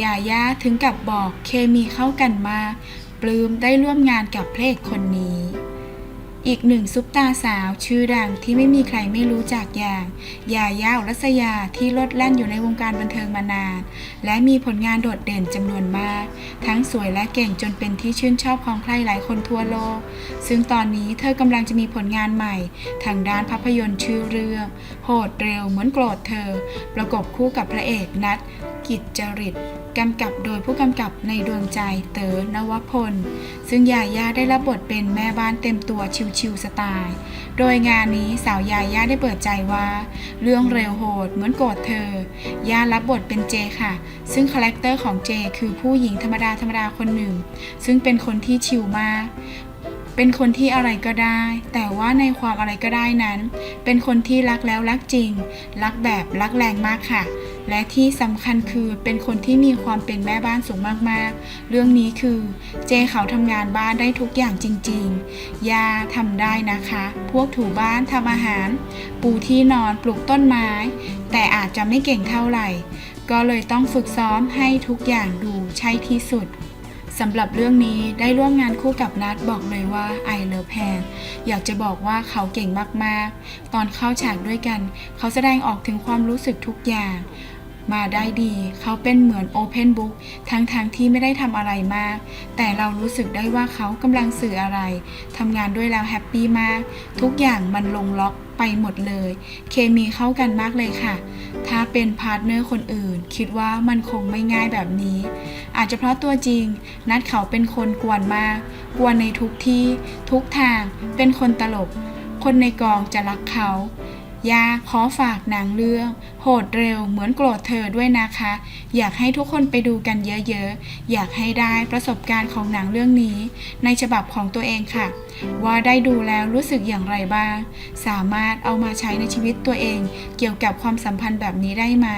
ยาย่าถึงกับบอกเคมีเข้ากันมาก ปลื้มได้ร่วมงานกับเพลงคนนี้ อีกหนึ่งซุปตาสาวชื่อดังที่ไม่มีใครไม่รู้จักอย่างยาย่าอุรัสยาที่ลดแล่นอยู่ในวงการบันเทิงมานาน และมีผลงานโดดเด่นจำนวนมาก ทั้งสวยและเก่งจนเป็นที่ชื่นชอบของใครหลายคนทั่วโลก ซึ่งตอนนี้เธอกำลังจะมีผลงานใหม่ ทางด้านภาพยนตร์ชื่อเรื่อง โหดเร็วเหมือนโกรธเธอ ประกบคู่กับพระเอกนัทกิจจริตกำกับโดยผู้กำกับในดวงใจเต๋อนวพล ซึ่งยาย่าได้รับบทเป็นแม่บ้านเต็มตัวชิวๆสไตล์โดยงานนี้สาวยาย่าได้เปิดใจว่า เรื่องเร็วโหดเหมือนโกรธเธอย่ารับบทเป็นเจค่ะ ซึ่งคาแรคเตอร์ของเจคือผู้หญิงธรรมดาธรรมดาคนหนึ่ง ซึ่งเป็นคนที่ชิลมากเป็นคนที่อะไรก็ได้ แต่ว่าในความอะไรก็ได้นั้น เป็นคนที่รักแล้วรักจริง รักแบบรักแรงมากค่ะ และที่สำคัญคือเป็นคนที่มีความเป็นแม่บ้านสูงมากๆ เรื่องนี้คือเจเขาทำงานบ้านได้ทุกอย่างจริงๆ ยาทำได้นะคะ พวกถูบ้านทำอาหาร ปูที่นอนปลูกต้นไม้ แต่อาจจะไม่เก่งเท่าไหร่ ก็เลยต้องฝึกซ้อมให้ทุกอย่างดูใช่ที่สุด สำหรับเรื่องนี้ได้ร่วมงานคู่กับนัดบอกเลยว่า I love Pan อยากจะบอกว่าเขาเก่งมากๆ ตอนเข้าฉากด้วยกัน เขาแสดงออกถึงความรู้สึกทุกอย่างมาได้ดี เขาเป็นเหมือน Open Book ทั้งๆทที่ไม่ได้ทำอะไรมาก แต่เรารู้สึกได้ว่าเขากำลังสื่ออะไรทำงานด้วยแล้วแฮปปี้มาก ทุกอย่างมันลงล็อกไปหมดเลย เคมีเข้ากันมากเลยค่ะ เป็นพาร์ทเนอร์คนอื่น คิดว่ามันคงไม่ง่ายแบบนี้ อาจจะเพราะตัวจริง นัดเขาเป็นคนกวนมาก กวนในทุกที่ ทุกทาง เป็นคนตลก คนในกองจะรักเขา ยาขอฝากหนังเรื่อง โหดเร็วเหมือนโกรธเธอด้วยนะคะ อยากให้ทุกคนไปดูกันเยอะๆ อยากให้ได้ประสบการณ์ของหนังเรื่องนี้ ในฉบับของตัวเองค่ะ ว่าได้ดูแล้วรู้สึกอย่างไรบ้าง สามารถเอามาใช้ในชีวิตตัวเอง เกี่ยวกับความสัมพันธ์แบบนี้ได้ไหม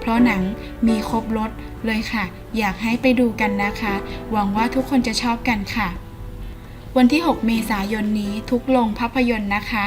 เพราะหนังมีครบรถเลยค่ะ อยากให้ไปดูกันนะคะ หวังว่าทุกคนจะชอบกันค่ะ วันที่ 6 เมษายนนี้ทุกโรงภาพยนตร์นะคะ